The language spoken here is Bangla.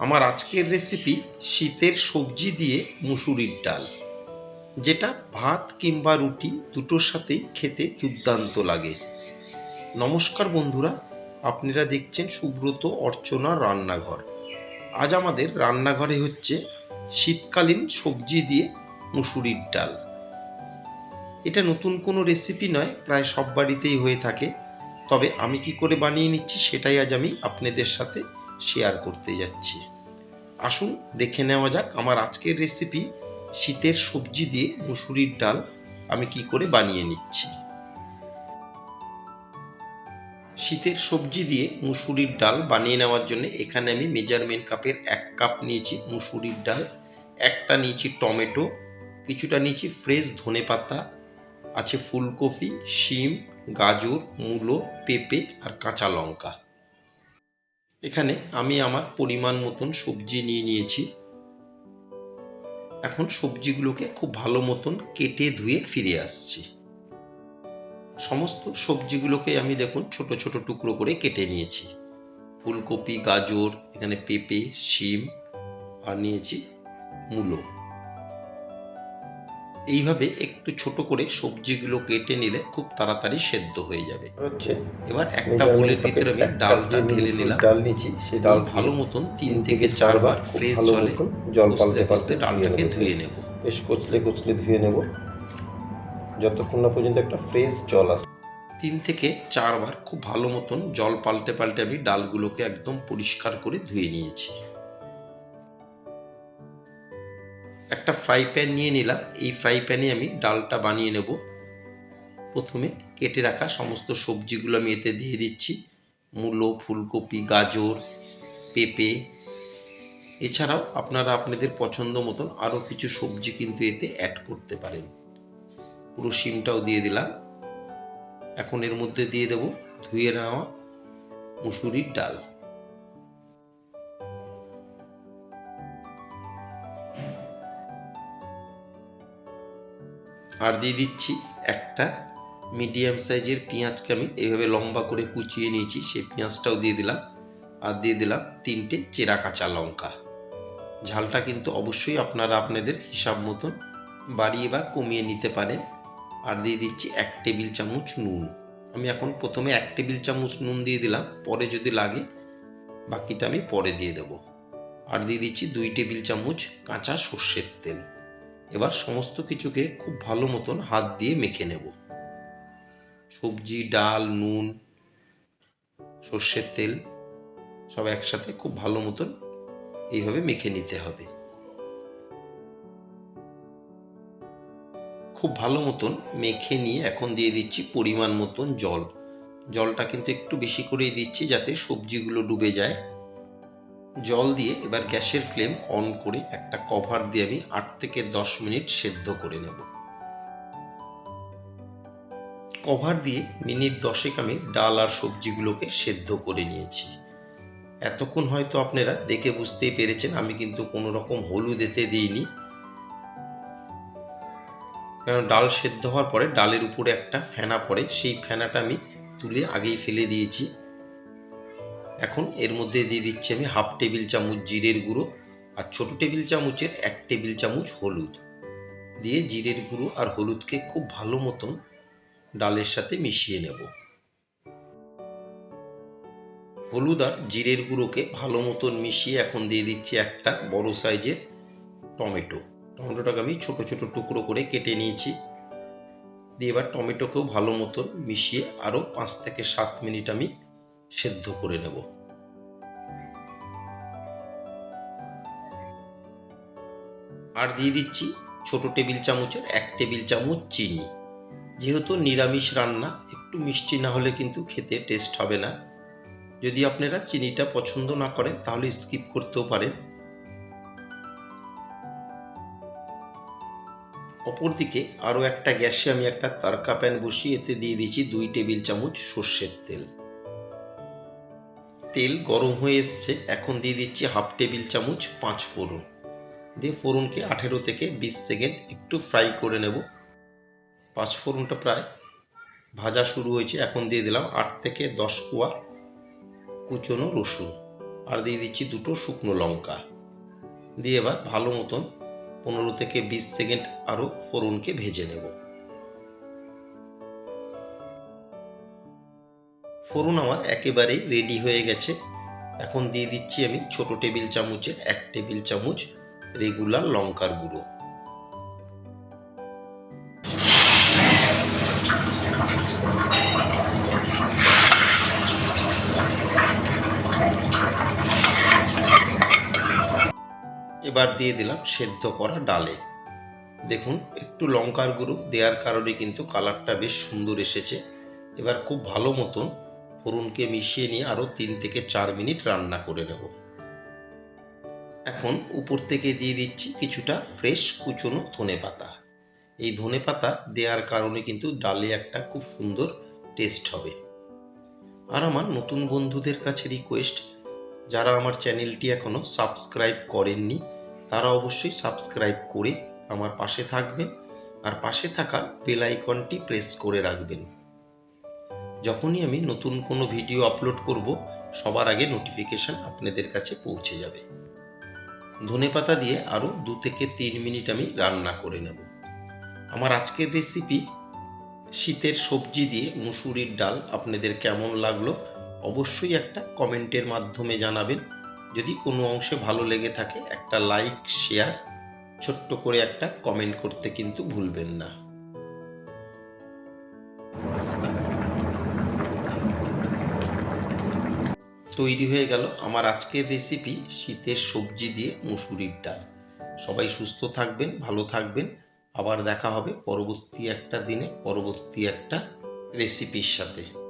আমার আজকের রেসিপি শীতের সবজি দিয়ে মুসুরির ডাল, যেটা ভাত কিংবা রুটি দুটোর সাথেই খেতে দুর্দান্ত লাগে। নমস্কার বন্ধুরা, আপনারা দেখছেন সুব্রত অর্চনা রান্নাঘর। আজ আমাদের রান্নাঘরে হচ্ছে শীতকালীন সবজি দিয়ে মুসুরির ডাল। এটা নতুন কোনো রেসিপি নয়, প্রায় সব বাড়িতেই হয়ে থাকে। তবে আমি কি করে বানিয়ে নিচ্ছি সেটাই আজ আমি আপনাদের সাথে শেয়ার করতে যাচ্ছি। আসুন দেখে নেওয়া যাক আমার আজকের রেসিপি শীতের সবজি দিয়ে মুসুরির ডাল আমি কি করে বানিয়ে নিচ্ছি। শীতের সবজি দিয়ে মুসুরির ডাল বানিয়ে নেওয়ার জন্য এখানে আমি মেজারমেন্ট কাপের এক কাপ নিয়েছি মুসুরির ডাল, একটা নিয়েছি টমেটো, কিছুটা নিয়েছি ফ্রেশ ধনে পাতা, আছে ফুলকপি, শিম, গাজর, মূলো, পেঁপে আর কাঁচা লঙ্কা। এখানে আমি আমার পরিমাণ মতন সবজি নিয়ে নিয়েছি। এখন সবজিগুলোকে খুব ভালো মতন কেটে ধুয়ে ফিরে আসছি। সমস্ত সবজিগুলোকে আমি দেখুন ছোট ছোট টুকরো করে কেটে নিয়েছি। ফুলকপি, গাজর, এখানে পেঁপে, শিম, আর নিয়েছি মূলো। এইভাবে একটু ছোট করে সবজিগুলো কেটে নিলে খুব তাড়াতাড়ি সেদ্ধ হয়ে যাবে। এবার একটা বোলের ভিতরে আমি ডালটা ঢেলে নিলাম। ডাল নিয়েছি সেই ডাল ভালো মতন তিন থেকে চারবার ফ্রেশ জলে জল পাল্টে কষতে পাল্টে ডালটাকে। ধুয়ে নেব। বেশ কচলে কচলে ধুয়ে নেব। যতক্ষণ না পর্যন্ত একটা ফ্রেশ জল আসে তিন থেকে চারবার খুব ভালো মতন জল পাল্টে পাল্টে আমি ডালগুলোকে একদম পরিষ্কার করে ধুয়ে নিয়েছি। একটা ফ্রাই প্যান নিয়ে নিলাম। এই ফ্রাই প্যানে আমি ডালটা বানিয়ে নেব। প্রথমে কেটে রাখা সমস্ত সবজিগুলো আমি এতে দিয়ে দিচ্ছি। মূলো, ফুলকপি, গাজর, পেঁপে। এছাড়াও আপনারা আপনাদের পছন্দ মতন আরও কিছু সবজি কিন্তু এতে অ্যাড করতে পারেন। পুরো শিমটাও দিয়ে দিলাম। এখন এর মধ্যে দিয়ে দেব ধুয়ে নেওয়া মুসুরির ডাল। আর দিয়ে দিচ্ছি একটা মিডিয়াম সাইজের পেঁয়াজকে আমি এইভাবে লম্বা করে কুচিয়ে নিয়েছি সেই পেঁয়াজটাও দিয়ে দিলাম। আর দিয়ে দিলাম তিনটে চেরা কাঁচা লঙ্কা। ঝালটা কিন্তু অবশ্যই আপনারা আপনাদের হিসাব মতন বাড়িয়ে বা কমিয়ে নিতে পারেন। আর দিয়ে দিচ্ছি এক টেবিল চামচ নুন। আমি এখন প্রথমে এক টেবিল চামচ নুন দিয়ে দিলাম, পরে যদি লাগে বাকিটা আমি পরে দিয়ে দেব। আর দিয়ে দিচ্ছি দুই টেবিল চামচ কাঁচা সর্ষের তেল। এবার সমস্ত কিছুকে খুব ভালো মতন হাত দিয়ে মেখে নেব। সবজি, ডাল, নুন, সর্ষের তেল সব একসাথে খুব ভালো মতন এইভাবে মেখে নিতে হবে। খুব ভালো মতন মেখে নিয়ে এখন দিয়ে দিচ্ছি পরিমাণ মতন জল। জলটা কিন্তু একটু বেশি করেই দিচ্ছি যাতে সবজিগুলো ডুবে যায়। জল দিয়ে এবার গ্যাসের ফ্লেম অন করে একটা কভার দিয়ে আমি আট থেকে দশ মিনিট সেদ্ধ করে নেব। কভার দিয়ে মিনিট দশেক আমি ডাল আর সবজিগুলোকে সেদ্ধ করে নিয়েছি। এতক্ষণ হয়তো আপনারা দেখে বুঝতেই পেরেছেন, আমি কিন্তু কোনো রকম হলুদ এতে দিইনি। কারণ ডাল সেদ্ধ হওয়ার পরে ডালের উপরে একটা ফেনা পড়ে, সেই ফেনাটা আমি তুলে আগেই ফেলে দিয়েছি। এখন এর মধ্যে দিয়ে দিচ্ছি আমি হাফ টেবিল চামচ জিরের গুঁড়ো আর ছোট টেবিল চামচের এক টেবিল চামচ হলুদ। দিয়ে জিরের গুঁড়ো আর হলুদকে খুব ভালো মতন ডালের সাথে মিশিয়ে নেব। হলুদ আর জিরের গুঁড়োকে ভালো মতন মিশিয়ে এখন দিয়ে দিচ্ছি একটা বড় সাইজের টমেটো। টমেটোটাকে আমি ছোট ছোট টুকরো করে কেটে নিয়েছি। দিয়ে এবার টমেটোকেও ভালো মতন মিশিয়ে আরও পাঁচ থেকে সাত মিনিট আমি সেদ্ধ করে নেব। আর দিয়ে দিচ্ছি ছোট টেবিল চামচের এক টেবিল চামচ চিনি। যেহেতু নিরামিষ রান্না, একটু মিষ্টি না হলে কিন্তু খেতে টেস্ট হবে না। যদি আপনারা চিনিটা পছন্দ না করেন, তাহলে স্কিপ করতেও পারেন। অপরদিকে আরও একটা গ্যাসে আমি একটা তারকা প্যান বসিয়ে এতে দিয়ে দিচ্ছি দুই টেবিল চামচ সর্ষের তেল। তেল গরম হয়ে এসছে। এখন দিয়ে দিচ্ছি হাফ টেবিল চামচ পাঁচ ফোড়ন। দিয়ে ফোড়নকে আঠেরো থেকে বিশ সেকেন্ড একটু ফ্রাই করে নেব। পাঁচ ফোড়নটা প্রায় ভাজা শুরু হয়েছে। এখন দিয়ে দিলাম আট থেকে দশ কোয়া কুচনো রসুন। আর দিয়ে দিচ্ছি দুটো শুকনো লঙ্কা। দিয়ে এবার ভালো মতন পনেরো থেকে বিশ সেকেন্ড আরও ফোড়নকে ভেজে নেব। ফোড়ন আমার একেবারেই রেডি হয়ে গেছে। এখন দিয়ে দিচ্ছি আমি ছোট টেবিল চামচের এক টেবিল চামচ রেগুলার লঙ্কার গুঁড়ো। এবার দিয়ে দিলাম সেদ্ধ করা ডালে। দেখুন, একটু লঙ্কার গুঁড়ো দেওয়ার কারণে কিন্তু কালারটা বেশ সুন্দর এসেছে। এবার খুব ভালো মতন ফোড়নকে মিশিয়ে নিয়ে আরও তিন থেকে চার মিনিট রান্না করে নেব। এখন উপর থেকে দিয়ে দিচ্ছি কিছুটা ফ্রেশ কুচনো ধনে পাতা। এই ধনে পাতা দেওয়ার কারণে কিন্তু ডালে একটা খুব সুন্দর টেস্ট হবে। আর আমার নতুন বন্ধুদের কাছে রিকোয়েস্ট, যারা আমার চ্যানেলটি এখনও সাবস্ক্রাইব করেননি, তারা অবশ্যই সাবস্ক্রাইব করে আমার পাশে থাকবেন আর পাশে থাকা বেল আইকনটি প্রেস করে রাখবেন। যখনই আমি নতুন কোনো ভিডিও আপলোড করব, সবার আগে নোটিফিকেশন আপনাদের কাছে পৌঁছে যাবে। ধনেপাতা দিয়ে আরও দু থেকে তিন মিনিট আমি রান্না করে নেব। আমার আজকের রেসিপি শীতের সবজি দিয়ে মুসুরির ডাল আপনাদের কেমন লাগল অবশ্যই একটা কমেন্টের মাধ্যমে জানাবেন। যদি কোনো অংশে ভালো লেগে থাকে, একটা লাইক শেয়ার ছোট্ট করে একটা কমেন্ট করতে কিন্তু ভুলবেন না। তৈরি হয়ে গেল আমার আজকের রেসিপি শীতের সবজি দিয়ে মুসুরির ডাল। সবাই সুস্থ থাকবেন, ভালো থাকবেন। আবার দেখা হবে পরবর্তী একটা দিনে, পরবর্তী একটা রেসিপির সাথে।